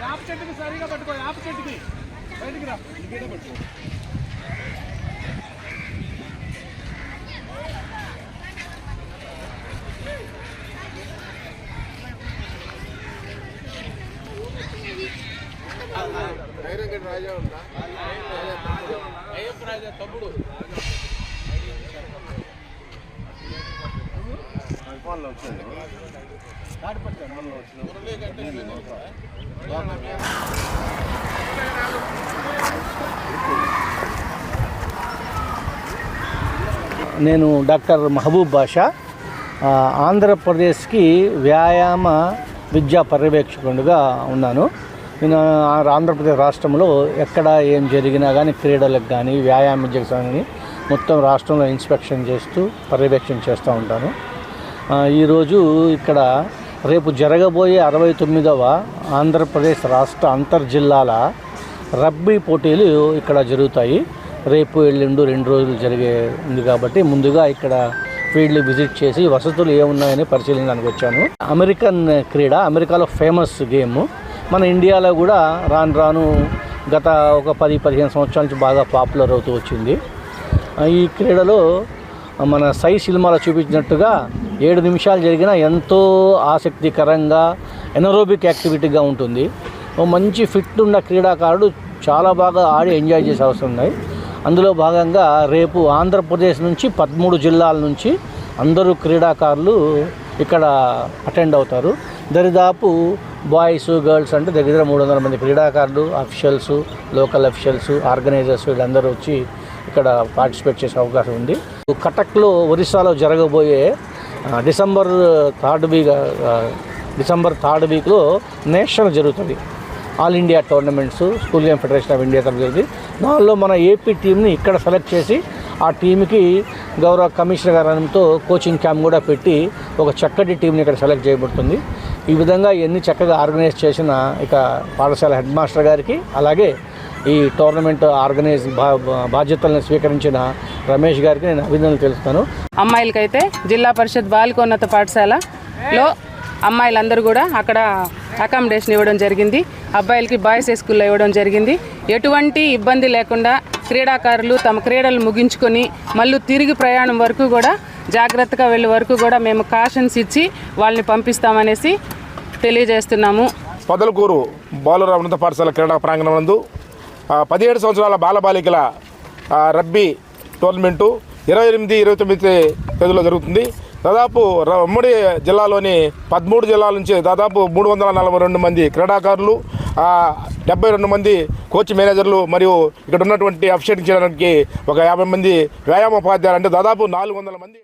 App చెట్టుకి సరిగా పట్టుకో యాప్ చెట్టుకి బయటికి రా ఇంకేదో పట్టుకో రాజా ఉందా రాజా తమ్ముడు వచ్చాడు నేను డాక్టర్ మహబూబ్ బాషా ఆంధ్రప్రదేశ్కి వ్యాయామ విద్యా పర్యవేక్షకుడిగా ఉన్నాను. నేను ఆంధ్రప్రదేశ్ రాష్ట్రంలో ఎక్కడ ఏం జరిగినా కానీ క్రీడలకు కానీ వ్యాయామ విద్యకు కానీ మొత్తం రాష్ట్రంలో ఇన్స్పెక్షన్ చేస్తూ పర్యవేక్షణ చేస్తూ ఉంటాను. ఈరోజు ఇక్కడ రేపు జరగబోయే అరవై తొమ్మిదవ ఆంధ్రప్రదేశ్ రాష్ట్ర అంతర్జిల్లాల రబ్బీ పోటీలు ఇక్కడ జరుగుతాయి. రేపు ఎల్లుండు రెండు రోజులు జరిగే ఉంది కాబట్టి ముందుగా ఇక్కడ ఫీల్డ్ విజిట్ చేసి వసతులు ఏమున్నాయని పరిశీలించడానికి వచ్చాను. అమెరికన్ క్రీడ అమెరికాలో ఫేమస్ గేమ్. మన ఇండియాలో కూడా రాను రాను గత ఒక పది పదిహేను సంవత్సరాల నుంచి బాగా పాపులర్ అవుతూ వచ్చింది. ఈ క్రీడలో మన సై సినిమాలో చూపించినట్టుగా ఏడు నిమిషాలు జరిగిన ఎంతో ఆసక్తికరంగా ఎనరోబిక్ యాక్టివిటీగా ఉంటుంది. మంచి ఫిట్ ఉన్న క్రీడాకారుడు చాలా బాగా ఆడి ఎంజాయ్ చేసే అవసరం ఉన్నాయి అందులో భాగంగా రేపు ఆంధ్రప్రదేశ్ నుంచి పదమూడు జిల్లాల నుంచి అందరూ క్రీడాకారులు ఇక్కడ అటెండ్ అవుతారు. దరిదాపు బాయ్స్ గర్ల్స్ అంటే దగ్గర దగ్గర మూడు వందల మంది క్రీడాకారులు అఫిషియల్స్ లోకల్ అఫిషియల్స్ ఆర్గనైజర్స్ వీళ్ళందరూ వచ్చి ఇక్కడ పార్టిసిపేట్ చేసే అవకాశం ఉంది. కటక్లో ఒరిస్సాలో జరగబోయే December third week December third వీక్లో నేషనల్ జరుగుతుంది. All India tournaments school game federation of India తరఫు జరిగింది. దానిలో మన ఏపీ టీంని ఇక్కడ సెలెక్ట్ చేసి ఆ టీంకి గౌరవ కమిషనర్ గారితో కోచింగ్ క్యాంప్ కూడా పెట్టి ఒక చక్కటి టీంని ఇక్కడ సెలెక్ట్ చేయబడుతుంది. ఈ విధంగా ఎన్ని చక్కగా ఆర్గనైజ్ చేసిన ఇక పాఠశాల హెడ్ మాస్టర్ గారికి అలాగే ఈ టోర్నమెంట్ ఆర్గనైజ్ బా బాధ్యతలను స్వీకరించిన రమేష్ గారికి నేను అభినందనలు తెలుస్తాను అమ్మాయిలకైతే జిల్లా పరిషత్ బాలికోన్నత పాఠశాలలో అమ్మాయిలందరూ కూడా అక్కడ అకామిడేషన్ ఇవ్వడం జరిగింది. అబ్బాయిలకి బాయ్స్ హై స్కూల్లో ఇవ్వడం జరిగింది. ఎటువంటి ఇబ్బంది లేకుండా క్రీడాకారులు తమ క్రీడలు ముగించుకొని మళ్ళీ తిరిగి ప్రయాణం వరకు కూడా జాగ్రత్తగా వెళ్ళే వరకు కూడా మేము కాషన్స్ ఇచ్చి వాళ్ళని పంపిస్తామనేసి తెలియజేస్తున్నాము. పొదలకూరు బాలుర ఉన్నత పాఠశాల క్రీడా ప్రాంగణం నందు పదిహేడు సంవత్సరాల బాలబాలికల రబ్బీ టోర్నమెంటు ఇరవై ఎనిమిది ఇరవై తొమ్మిది తేదీలో జరుగుతుంది. దాదాపు ర- ఉమ్మడి జిల్లాలోని పదమూడు జిల్లాల నుంచి దాదాపు మూడు వందల నలభై రెండు మంది క్రీడాకారులు డెబ్బై రెండు మంది కోచ్ మేనేజర్లు మరియు ఇక్కడ ఉన్నటువంటి అఫిషియేటింగ్ చేయడానికి ఒక యాభై మంది వ్యాయామ ఉపాధ్యాయులు అంటే దాదాపు నాలుగు వందల మంది